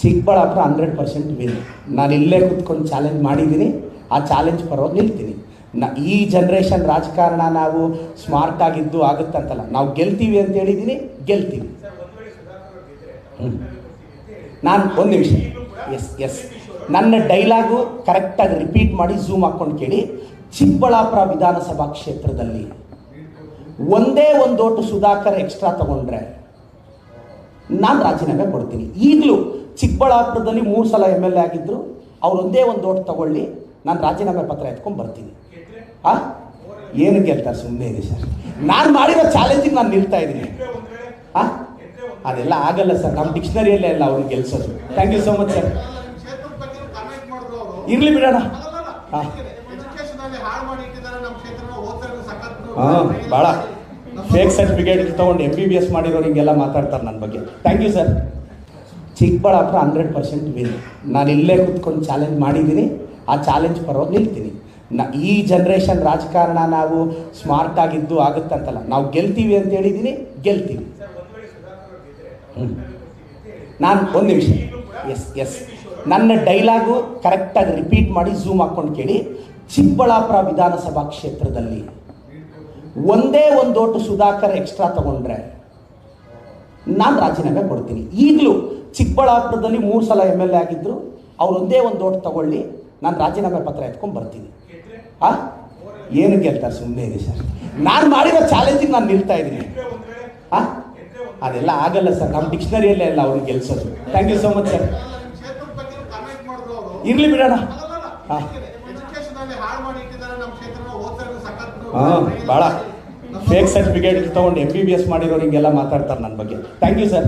Chikkaballapur hundred percent win ನಾನು ಇಲ್ಲೇ ಕೂತ್ಕೊಂಡು ಚಾಲೆಂಜ್ ಮಾಡಿದ್ದೀನಿ ಆ ಚಾಲೆಂಜ್ ಪರವಾಗಿ ನಿಲ್ತೀನಿ. ನ, ಈ ಜನ್ರೇಷನ್ ರಾಜಕಾರಣ ನಾವು ಸ್ಮಾರ್ಟ್ ಆಗಿದ್ದು ಆಗುತ್ತಂತಲ್ಲ ನಾವು ಗೆಲ್ತೀವಿ ಅಂತ ಹೇಳಿದ್ದೀನಿ ಗೆಲ್ತೀವಿ. ನಾನು ಒಂದು ನಿಮಿಷ. ಎಸ್ ಎಸ್ ನನ್ನ ಡೈಲಾಗು ಕರೆಕ್ಟಾಗಿ ರಿಪೀಟ್ ಮಾಡಿ ಝೂಮ್ ಹಾಕ್ಕೊಂಡು ಕೇಳಿ. ಚಿಕ್ಕಬಳ್ಳಾಪುರ ವಿಧಾನಸಭಾ ಕ್ಷೇತ್ರದಲ್ಲಿ ಒಂದೇ ಒಂದು ಓಟು ಸುಧಾಕರ್ ಎಕ್ಸ್ಟ್ರಾ ತಗೊಂಡ್ರೆ ನಾನು ರಾಜೀನಾಮೆ ಕೊಡ್ತೀನಿ. ಈಗಲೂ ಚಿಕ್ಕಬಳ್ಳಾಪುರದಲ್ಲಿ ಮೂರು ಸಲ ಎಂ ಎಲ್ ಎ ಆಗಿದ್ದರು ಅವ್ರು ಒಂದೇ ಒಂದು ಓಟ್ ತಗೊಳ್ಳಿ, ನಾನು ರಾಜೀನಾಮೆ ಪತ್ರ ಎತ್ಕೊಂಡು ಬರ್ತೀನಿ. ಆ? ಏನು ಗೆಲ್ತಾರೆ ಸುಮ್ಮನೆ ಇದೆ ಸರ್. ನಾನು ಮಾಡಿರೋ ಚಾಲೆಂಜಿಗೆ ನಾನು ನಿಲ್ತಾ ಇದ್ದೀನಿ. ಆ? ಅದೆಲ್ಲ ಆಗಲ್ಲ ಸರ್. ನಮ್ಮ ಡಿಕ್ಷನರಿಯಲ್ಲೇ ಇಲ್ಲ ಅವ್ರನ್ನ ಗೆಲ್ಸೋದು. Thank you so much sir ಇರಲಿ ಬಿಡೋಣ. ಹಾಂ ಅಲ್ಲಿ ಹಾಂ ಭಾಳ ಫೇಕ್ ಸರ್ಟಿಫಿಕೇಟ್ ತೊಗೊಂಡು ಎಂ ಬಿ ಬಿ ಎಸ್ ಮಾಡಿರೋರು ಹಿಂಗೆಲ್ಲ ಮಾತಾಡ್ತಾರೆ ನನ್ನ ಬಗ್ಗೆ. Thank you sir Chikkaballapur hundred percent win ನಾನು ಇಲ್ಲೇ ಕೂತ್ಕೊಂಡು ಚಾಲೆಂಜ್ ಮಾಡಿದ್ದೀನಿ ಆ ಚಾಲೆಂಜ್ ಪರವಾಗಿ ನಿಲ್ತೀನಿ. ನ, ಈ ಜನ್ರೇಷನ್ ರಾಜಕಾರಣ ನಾವು ಸ್ಮಾರ್ಟ್ ಆಗಿದ್ದು ಆಗುತ್ತಂತಲ್ಲ ನಾವು ಗೆಲ್ತೀವಿ ಅಂತ ಹೇಳಿದ್ದೀನಿ ಗೆಲ್ತೀವಿ. ನಾನು ಒಂದು ನಿಮಿಷ. ಎಸ್ ಎಸ್ ನನ್ನ ಡೈಲಾಗು ಕರೆಕ್ಟಾಗಿ ರಿಪೀಟ್ ಮಾಡಿ ಝೂಮ್ ಹಾಕ್ಕೊಂಡು ಕೇಳಿ. ಚಿಕ್ಕಬಳ್ಳಾಪುರ ವಿಧಾನಸಭಾ ಕ್ಷೇತ್ರದಲ್ಲಿ ಒಂದೇ ಒಂದು ಓಟು ಸುಧಾಕರ್ ಎಕ್ಸ್ಟ್ರಾ ತಗೊಂಡ್ರೆ ನಾನು ರಾಜೀನಾಮೆ ಕೊಡ್ತೀನಿ. ಈಗಲೂ ಚಿಕ್ಕಬಳ್ಳಾಪುರದಲ್ಲಿ ಮೂರು ಸಲ ಎಂ ಎಲ್ ಎ ಆಗಿದ್ದರು ಅವ್ರು ಒಂದೇ ಒಂದು ಓಟ್ ತಗೊಳ್ಳಿ, ನಾನು ರಾಜೀನಾಮೆ ಪತ್ರ ಎತ್ಕೊಂಡು ಬರ್ತೀನಿ. ಆ? ಏನು ಕೇಳ್ತಾರೆ ಸುಮ್ಮನೆ ಇದೆ ಸರ್. ನಾನು ಮಾಡಿರೋ ಚಾಲೆಂಜಿಗೆ ನಾನು ನಿಲ್ತಾ ಇದ್ದೀನಿ. ಆ? ಅದೆಲ್ಲ ಆಗಲ್ಲ ಸರ್ ನಮ್ಮ ಡಿಕ್ಷನರಿಯಲ್ಲೇ ಇಲ್ಲ ಅವ್ರಿಗೆ ಗೆಲ್ಸೋದು. Thank you so much sir ಇರಲಿ ಬಿಡೋಣ. ಹಾ. ಅಲ್ಲಿ ಹಾಂ ಭಾಳ ಫೇಕ್ ಸರ್ಟಿಫಿಕೇಟ್ ತೊಗೊಂಡು ಎಂ ಬಿ ಬಿ ಎಸ್ ಮಾಡಿರೋರು ಹಿಂಗೆಲ್ಲ ಮಾತಾಡ್ತಾರೆ ನನ್ನ ಬಗ್ಗೆ. Thank you sir